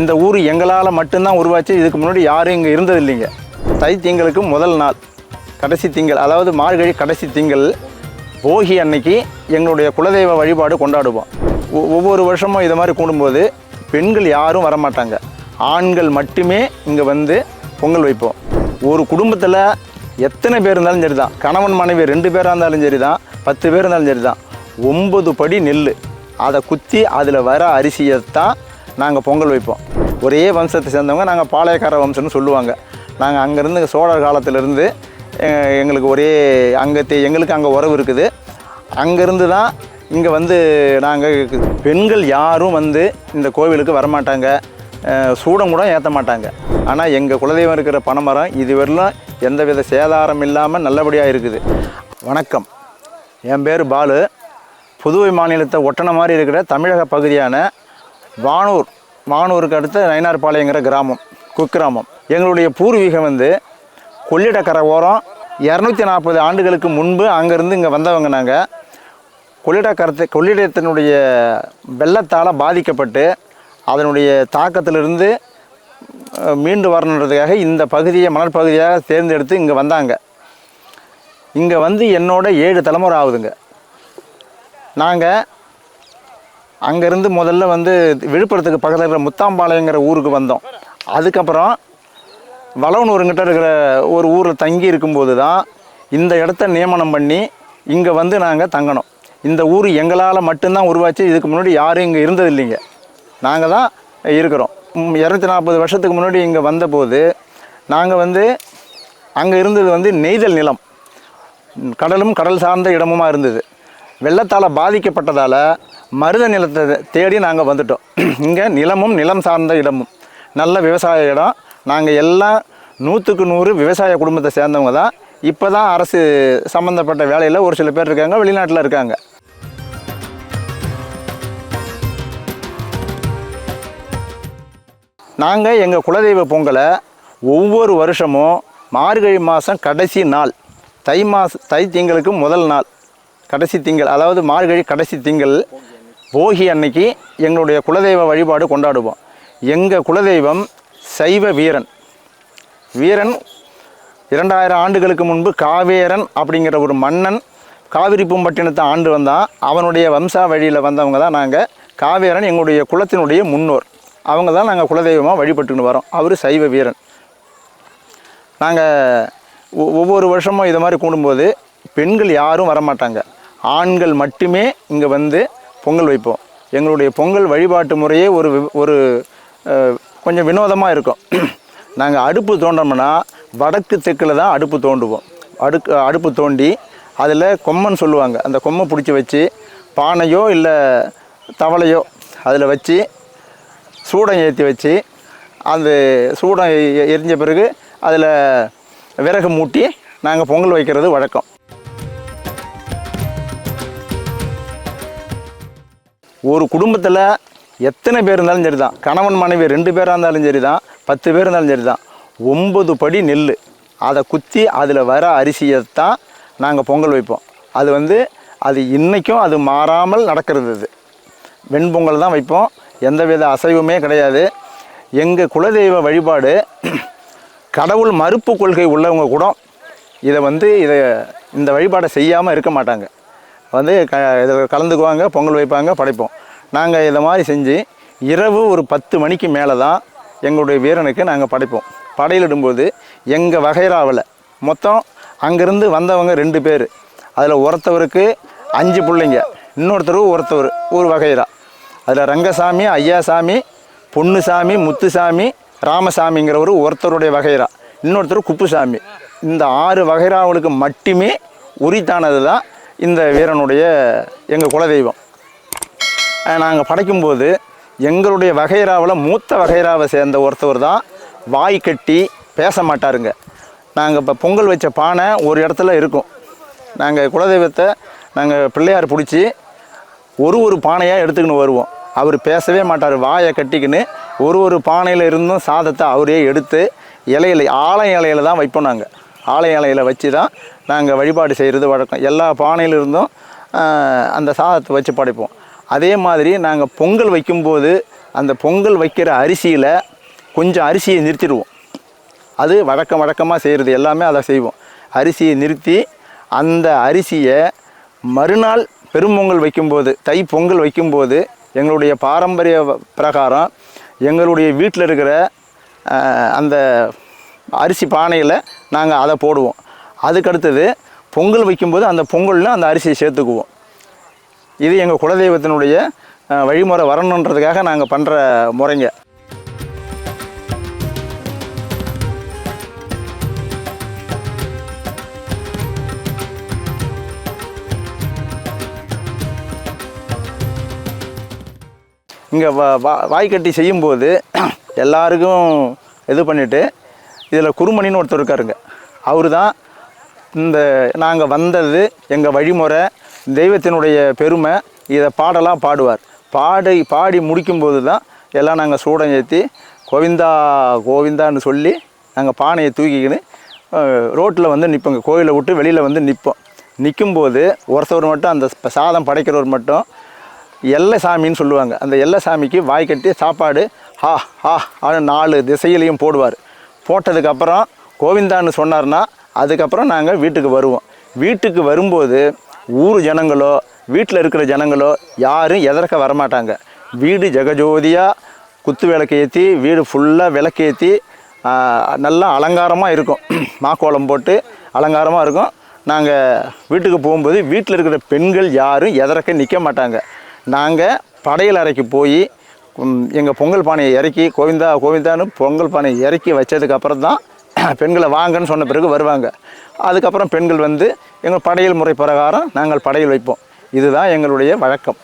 இந்த ஊர் எங்களால் மட்டும்தான் உருவாச்சு. இதுக்கு முன்னாடி யாரும் இங்கே இருந்தது இல்லைங்க தை திங்களுக்கு முதல் நாள் கடைசி திங்கள் அதாவது மார்கழி கடைசி திங்கள் போகி அன்னைக்கு எங்களுடைய குலதெய்வ வழிபாடு கொண்டாடுவோம். ஒ- ஒவ்வொரு வருஷமும் இது மாதிரி கூடும்போது பெண்கள் யாரும் வரமாட்டாங்க. ஆண்கள் மட்டுமே இங்கே வந்து பொங்கல் வைப்போம். ஒரு குடும்பத்தில் எத்தனை பேர் இருந்தாலும் சரி தான் கணவன் மனைவி ரெண்டு பேராக இருந்தாலும் சரி தான் பத்து பேர் இருந்தாலும் சரி தான் ஒம்பது படி நெல் அதை குத்தி அதில் வர அரிசியை தான் நாங்கள் பொங்கல் வைப்போம். ஒரே வம்சத்தை சேர்ந்தவங்க நாங்கள் பாளையக்கார வம்சம்னு சொல்லுவாங்க. நாங்கள் அங்கேருந்து சோழர் காலத்திலேருந்து எங்களுக்கு ஒரே அங்கே எங்களுக்கு அங்கே உறவு இருக்குது. அங்கேருந்து தான் இங்கே வந்து நாங்கள் பெண்கள் யாரும் வந்து இந்த கோவிலுக்கு வரமாட்டாங்க. சூடம் கூட ஏற்ற மாட்டாங்க. ஆனால் எங்கள் குலதெய்வம் இருக்கிற பனைமரம் இதுவரையிலும் எந்தவித சேதாரம் இல்லாமல் நல்லபடியாக இருக்குது. வணக்கம். என் பேர் பாலு. புதுவை மாநிலத்தை ஒட்டன மாதிரி இருக்கிற தமிழக பகுதியான வானூர். வானூருக்கு அடுத்த நயினார்பாளையங்கிற கிராமம் குக்கிராமம். எங்களுடைய பூர்வீகம் வந்து கொள்ளிடக்கரை ஓரம் இரநூத்தி நாற்பது ஆண்டுகளுக்கு முன்பு அங்கேருந்து இங்கே வந்தவங்க நாங்கள் கொள்ளிடக்கரத்தை கொள்ளிடத்தினுடைய வெள்ளத்தால் பாதிக்கப்பட்டு அதனுடைய தாக்கத்திலிருந்து மீண்டு வரணுன்றதுக்காக இந்த பகுதியை மணல் பகுதியாக தேர்ந்தெடுத்து இங்கே வந்தாங்க. இங்கே வந்து என்னோட ஏழு தலைமுறை ஆகுதுங்க. நாங்கள் அங்கேருந்து முதல்ல வந்து விழுப்புரத்துக்கு பக்கத்தில் இருக்கிற முத்தாம்பாளையங்கிற ஊருக்கு வந்தோம். அதுக்கப்புறம் வளவனூருங்கிட்ட இருக்கிற ஒரு ஊரில் தங்கி இருக்கும்போது தான் இந்த இடத்த நியமனம் பண்ணி இங்கே வந்து நாங்கள் தங்கணும். இந்த ஊர் எங்களால் மட்டும்தான் உருவாச்சு இதுக்கு முன்னாடி யாரும் இங்கே இருந்தது இல்லைங்க நாங்கள் தான் இருக்கிறோம். இரநூத்தி நாற்பது வருஷத்துக்கு முன்னாடி இங்கே வந்தபோது நாங்கள் வந்து அங்கே இருந்தது வந்து நெய்தல் நிலம். கடலும் கடல் சார்ந்த இடமுமாக இருந்தது. வெள்ளத்தால் பாதிக்கப்பட்டதால் மருத நிலத்தை தேடி நாங்கள் வந்துட்டோம். இங்கே நிலமும் நிலம் சார்ந்த இடமும். நல்ல விவசாய இடம். நாங்கள் எல்லாம் நூற்றுக்கு நூறு விவசாய குடும்பத்தை சேர்ந்தவங்க தான். இப்போ தான் அரசு சம்மந்தப்பட்ட வேலையில் ஒரு சில பேர் இருக்காங்க வெளிநாட்டில் இருக்காங்க. நாங்கள் எங்கள் குலதெய்வ பொங்கலை ஒவ்வொரு வருஷமும் மார்கழி மாதம் கடைசி நாள். தை மாச தை திங்களுக்கு முதல் நாள். கடைசி திங்கள் அதாவது மார்கழி கடைசி திங்கள் போகி அன்னைக்கு எங்களுடைய குலதெய்வ வழிபாடு கொண்டாடுவோம். எங்கள் குலதெய்வம் சைவ வீரன். வீரன் இரண்டாயிரம் ஆண்டுகளுக்கு முன்பு காவேரன் அப்படிங்கிற ஒரு மன்னன் காவிரி பூம்பட்டினத்தை ஆண்டு வந்தான். அவனுடைய வம்சா வழியில் வந்தவங்க தான் நாங்கள் காவேரன் எங்களுடைய குலத்தினுடைய முன்னோர். அவங்க தான் நாங்கள் குலதெய்வமாக வழிபட்டுன்னு வரோம். அவர் சைவ வீரன். நாங்கள் ஒவ்வொரு வருஷமும் இது மாதிரி கூடும்போது பெண்கள் யாரும் வரமாட்டாங்க. ஆண்கள் மட்டுமே இங்கே வந்து பொங்கல் வைப்போம். எங்களுடைய பொங்கல் வழிபாட்டு முறையே ஒரு ஒரு கொஞ்சம் வினோதமாக இருக்கும். நாங்கள் அடுப்பு தோண்டோம்னா வடக்கு தெற்கில் தான் அடுப்பு தோண்டுவோம். அடுக்கு அடுப்பு தோண்டி அதில் கொம்மன் சொல்லுவாங்க. அந்த கொம்மை பிடிச்சி வச்சு பானையோ இல்லை தவளையோ அதில் வச்சு சூடம் ஏற்றி வச்சு அந்த சூடம் எரிஞ்ச பிறகு அதில் விறகு மூட்டி நாங்கள் பொங்கல் வைக்கிறது வழக்கம். ஒரு குடும்பத்தில் எத்தனை பேர் இருந்தாலும் சரி தான் கணவன் மனைவி ரெண்டு பேராக இருந்தாலும் சரி தான் பத்து பேர் இருந்தாலும் சரி தான் ஒம்பது படி நெல் அதை குத்தி அதில் வர அரிசியை தான் நாங்கள் பொங்கல் வைப்போம். அது வந்து அது இன்றைக்கும் அது மாறாமல் நடக்கிறது அது. வெண்பொங்கல் தான் வைப்போம். எந்தவித அசைவுமே கிடையாது. எங்கள் குலதெய்வ வழிபாடு கடவுள் மறுப்பு கொள்கை உள்ளவங்க கூட இதை வந்து இதை இந்த வழிபாடை செய்யாமல் இருக்க மாட்டாங்க. வந்து க இதில் கலந்துக்குவாங்க பொங்கல் வைப்பாங்க படைப்போம். நாங்கள் இதை மாதிரி செஞ்சு இரவு ஒரு பத்து மணிக்கு மேலே தான் எங்களுடைய வீரனுக்கு நாங்கள் படைப்போம். படையிலிடும்போது எங்கள் வகைராவில் மொத்தம் அங்கேருந்து வந்தவங்க ரெண்டு பேர். அதில் ஒருத்தவருக்கு அஞ்சு பிள்ளைங்க இன்னொருத்தர் ஒருத்தவர் ஒரு வகைரா அதில் ரங்கசாமி ஐயாசாமி பொன்னுசாமி முத்துசாமி ராமசாமிங்கிறவர் ஒருத்தருடைய வகைரா இன்னொருத்தர் குப்புசாமி. இந்த ஆறு வகைராவளுக்கு மட்டுமே உரித்தானது தான் இந்த வீரனுடைய எங்கள் குலதெய்வம். நாங்கள் படைக்கும்போது எங்களுடைய வகைராவில் மூத்த வகைராவை சேர்ந்த ஒருத்தவர் தான் வாய் கட்டி பேச மாட்டாருங்க. நாங்கள் இப்போ பொங்கல் வச்ச பானை ஒரு இடத்துல இருக்கும். நாங்கள் குலதெய்வத்தை நாங்கள் பிள்ளையார் பிடிச்சி ஒரு ஒரு பானையாக எடுத்துக்கின்னு வருவோம். அவர் பேசவே மாட்டார். வாயை கட்டிக்கின்னு ஒரு ஒரு பானையில் இருந்தும் சாதத்தை அவரே எடுத்து இலையில ஆலை இலையில தான் வைப்போம் நாங்கள் ஆலை அலையில் வச்சு தான் நாங்கள் வழிபாடு செய்கிறது வழக்கம். எல்லா பானையிலிருந்தும் அந்த சாதத்தை வச்சு படைப்போம். அதே மாதிரி நாங்கள் பொங்கல் வைக்கும்போது அந்த பொங்கல் வைக்கிற அரிசியில் கொஞ்சம் அரிசியை நிறுத்திடுவோம். அது வழக்கம் வழக்கமாக செய்கிறது எல்லாமே அதை செய்வோம். அரிசியை நிறுத்தி அந்த அரிசியை மறுநாள் பெரும்பொங்கல் வைக்கும்போது தை பொங்கல் வைக்கும்போது எங்களுடைய பாரம்பரிய பிரகாரம் எங்களுடைய வீட்டில் இருக்கிற அந்த அரிசி பானையில் நாங்கள் அதை போடுவோம். அதுக்கடுத்தது பொங்கல் வைக்கும்போது அந்த பொங்கலில் அந்த அரிசியை சேர்த்துக்குவோம். இது எங்கள் குலதெய்வத்தினுடைய வழிமுறை வரணுன்றதுக்காக நாங்கள் பண்ணுற முறைங்க. இங்கே வா- வாய்க்கட்டி செய்யும்போது எல்லாருக்கும் இது பண்ணிவிட்டு இதில் குருமணின்னு ஒருத்தர் இருக்காருங்க. அவர் தான் இந்த நாங்கள் வந்தது எங்கள் வழிமுறை தெய்வத்தினுடைய பெருமை இதை பாடலாம் பாடுவார். பாடி பாடி முடிக்கும்போது தான் எல்லாம் நாங்கள் சூடம் ஏற்றி கோவிந்தா கோவிந்தான்னு சொல்லி நாங்கள் பானையை தூக்கிக்கின்னு ரோட்டில் வந்து நிற்போங்க கோயிலை விட்டு வெளியில் வந்து நிற்போம் நிற்கும்போது ஒருத்தவர் மட்டும் அந்த சாதம் படைக்கிறவர் மட்டும் எல்லை சாமின்னு சொல்லுவாங்க. அந்த எல்லை சாமிக்கு வாய் கட்டி சாப்பாடு ஹா ஹா ஆனால் நாலு திசையிலையும் போடுவார். போட்டதுக்கப்புறம் கோவிந்தான்னு சொன்னார்னா அதுக்கப்புறம் நாங்கள் வீட்டுக்கு வருவோம். வீட்டுக்கு வரும்போது ஊர் ஜனங்களோ வீட்டில் இருக்கிற ஜனங்களோ யாரும் எதற்க வரமாட்டாங்க. வீடு ஜெகஜோதியாக குத்து விளக்கு ஏற்றி வீடு ஃபுல்லாக விளக்கேற்றி நல்லா அலங்காரமாக இருக்கும். மாக்கோலம் போட்டு அலங்காரமாக இருக்கும். நாங்கள் வீட்டுக்கு போகும்போது வீட்டில் இருக்கிற பெண்கள் யாரும் எதற்க நிற்க மாட்டாங்க. நாங்கள் படையல் அறைக்கு போய் எங்கள் பொங்கல் பானையை இறக்கி கோவிந்தா கோவிந்தான்னு பொங்கல் பானையை இறக்கி வச்சதுக்கப்புறம் தான் பெண்களை வாங்கன்னு சொன்ன பிறகு வருவாங்க. அதுக்கப்புறம் பெண்கள் வந்து எங்கள் படையல் முறை பிரகாரம் நாங்கள் படையல் வைப்போம். இதுதான் எங்களுடைய வழக்கம்.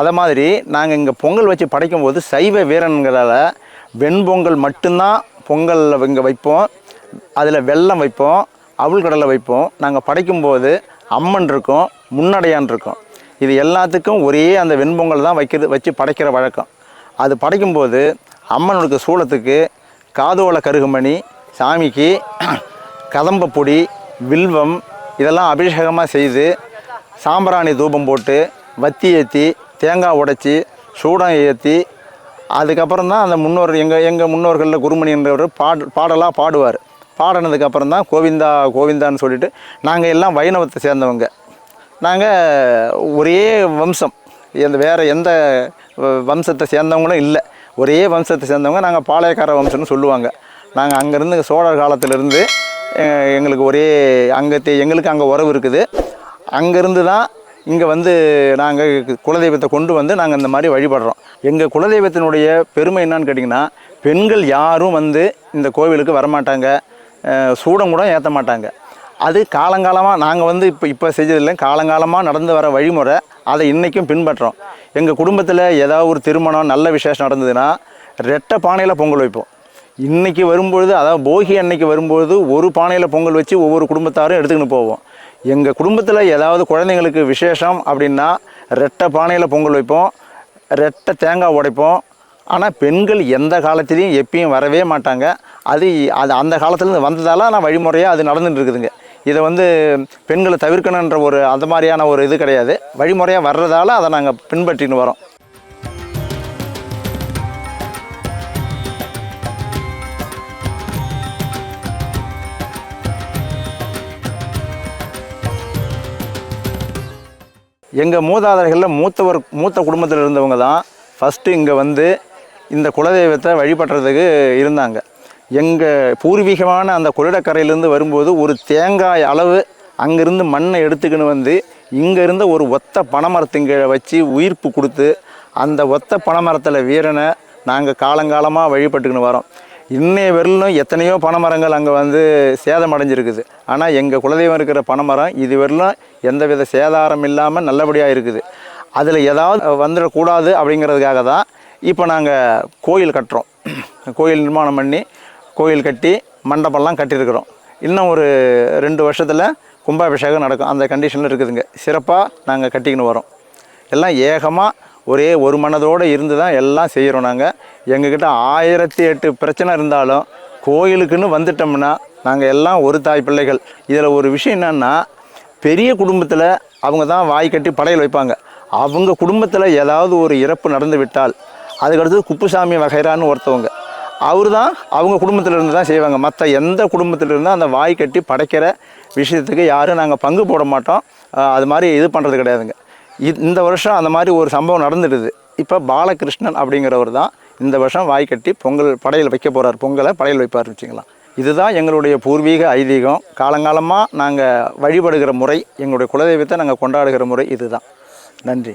அதை மாதிரி நாங்கள் இங்கே பொங்கல் வச்சு படைக்கும் போது சைவ வீரன்களால் வெண்பொங்கல் மட்டும்தான் பொங்கலில் இங்கே வைப்போம். அதில் வெல்லம் வைப்போம். அவுள் கடலை வைப்போம். நாங்கள் படைக்கும்போது அம்மன் இருக்கும் முன்னடையான் இருக்கும். இது எல்லாத்துக்கும் ஒரே அந்த வெண்பொங்கல் தான் வைக்கிறது வச்சு படைக்கிற வழக்கம். அது படைக்கும்போது அம்மனுக்கு சூளத்துக்கு காதோல கருகுமணி சாமிக்கு கதம்ப பொடி வில்வம் இதெல்லாம் அபிஷேகமாக செய்து சாம்பிராணி தூபம் போட்டு வத்தி ஏற்றி தேங்காய் உடைச்சி சூடம் ஏற்றி அதுக்கப்புறம் தான் அந்த முன்னோர் எங்கள் எங்கள் முன்னோர்களில் குருமணி என்றவர் பாடு பாடலாக பாடுவார். பாடினதுக்கப்புறம் தான் கோவிந்தா கோவிந்தான்னு சொல்லிட்டு நாங்கள் எல்லாம் வைணவத்தை சேர்ந்தவங்க. நாங்கள் ஒரே வம்சம். எந்த வேறு எந்த வ- வம்சத்தை சேர்ந்தவங்களும் இல்லை. ஒரே வம்சத்தை சேர்ந்தவங்க நாங்கள் பாளையக்கார வம்சம்னு சொல்லுவாங்க. நாங்கள் அங்கேருந்து சோழர் காலத்திலேருந்து எங்களுக்கு ஒரே அங்கே எங்களுக்கு அங்கே உறவு இருக்குது. அங்கேருந்து தான் இங்கே வந்து நாங்கள் குலதெய்வத்தை கொண்டு வந்து நாங்கள் இந்த மாதிரி வழிபடுறோம். எங்கள் குலதெய்வத்தினுடைய பெருமை என்னன்னு கேட்டிங்கன்னா பெண்கள் யாரும் வந்து இந்த கோவிலுக்கு வரமாட்டாங்க. சூடம் கூட ஏற்ற மாட்டாங்க. அது காலங்காலமாக நாங்கள் வந்து இப்போ இப்போ செஞ்சதில்லை. காலங்காலமாக நடந்து வர வழிமுறை அதை இன்றைக்கும் பின்பற்றோம். எங்கள் குடும்பத்தில் ஏதாவது ஒரு திருமணம் நல்ல விசேஷம் நடந்ததுன்னா ரெட்டை பானையில் பொங்கல் வைப்போம். இன்றைக்கி வரும்பொழுது அதாவது போகி அன்னைக்கு வரும்பொழுது ஒரு பானையில் பொங்கல் வச்சு ஒவ்வொரு குடும்பத்தாரும் எடுத்துக்கின்னு போவோம். எங்கள் குடும்பத்தில் ஏதாவது குழந்தைங்களுக்கு விசேஷம் அப்படின்னா ரெட்டை பானையில் பொங்கல் வைப்போம். ரெட்டை தேங்காய் உடைப்போம். ஆனால் பெண்கள் எந்த காலத்துலேயும் எப்பயும் வரவே மாட்டாங்க. அது அது அந்த காலத்துலேருந்து வந்ததால் நான் வழிமுறையாக அது நடந்துகிட்டு இருக்குதுங்க இதை வந்து பெண்களை தவிர்க்கணுன்ற ஒரு அந்த மாதிரியான ஒரு இது கிடையாது. வழிமுறையாக வர்றதால அதை நாங்கள் பின்பற்றின்னு வரோம். எங்கள் மூதாதைகளில் மூத்தவர் மூத்த குடும்பத்தில் இருந்தவங்க தான் ஃபஸ்ட்டு இங்கே வந்து இந்த குலதெய்வத்தை வழிபடுறதுக்கு இருந்தாங்க. எங்கள் பூர்வீகமான அந்த கொள்ளிடக்கரையிலேருந்து வரும்போது ஒரு தேங்காய் அளவு அங்கேருந்து மண்ணை எடுத்துக்கின்னு வந்து இங்கே இருந்த ஒரு ஒத்த கீழே வச்சு உயிர்ப்பு கொடுத்து அந்த ஒத்த பனைமரத்தில் வீரனை நாங்கள் காலங்காலமாக வழிபட்டுக்கின்னு வரோம். இன்னைய வரலும் எத்தனையோ பனைமரங்கள் அங்கே வந்து சேதம் அடைஞ்சிருக்குது. ஆனால் எங்கள் குலதெய்வம் இருக்கிற பனைமரம் இது வரலும் எந்தவித சேதாரம் இல்லாமல் நல்லபடியாக இருக்குது. அதில் ஏதாவது வந்துடக்கூடாது அப்படிங்கிறதுக்காக தான் இப்போ நாங்கள் கோயில் கட்டுறோம். கோயில் நிர்மாணம் பண்ணி கோயில் கட்டி மண்டபம்லாம் கட்டியிருக்கிறோம். இன்னும் ஒரு ரெண்டு வருஷத்தில் கும்பாபிஷேகம் நடக்கும். அந்த கண்டிஷனில் இருக்குதுங்க. சிறப்பாக நாங்கள் கட்டிக்கின்னு வரோம். எல்லாம் ஏகமாக ஒரே ஒரு மனதோடு இருந்து தான் எல்லாம் செய்கிறோம் நாங்கள் எங்ககிட்ட ஆயிரத்தி எட்டு பிரச்சனை இருந்தாலும் கோயிலுக்குன்னு வந்துட்டோம்னா நாங்கள் எல்லாம் ஒரு தாய் பிள்ளைகள். இதில் ஒரு விஷயம் என்னன்னா பெரிய குடும்பத்தில் அவங்க தான் வாய் கட்டி படையல் வைப்பாங்க. அவங்க குடும்பத்தில் ஏதாவது ஒரு இறப்பு நடந்து விட்டால் அதுக்கடுத்து குப்புசாமி வகைரான்னு ஒருத்தவங்க. அவர் தான் அவங்க குடும்பத்தில் இருந்து தான் செய்வாங்க. மற்ற எந்த குடும்பத்தில் இருந்தால் அந்த வாய் கட்டி படைக்கிற விஷயத்துக்கு யாரும் நாங்கள் பங்கு போட மாட்டோம். அது மாதிரி இது பண்ணுறது கிடையாதுங்க. இந்த வருஷம் அந்த மாதிரி ஒரு சம்பவம் நடந்துடுது. இப்போ பாலகிருஷ்ணன் அப்படிங்கிறவர் தான் இந்த வருஷம் வாய் கட்டி பொங்கல் படையில் வைக்க போகிறார் பொங்கலை படையில் வைப்பார் வச்சுக்கலாம். இதுதான் எங்களுடைய பூர்வீக ஐதீகம். காலங்காலமாக நாங்கள் வழிபடுகிற முறை எங்களுடைய குலதெய்வத்தை நாங்கள் கொண்டாடுகிற முறை இதுதான். நன்றி.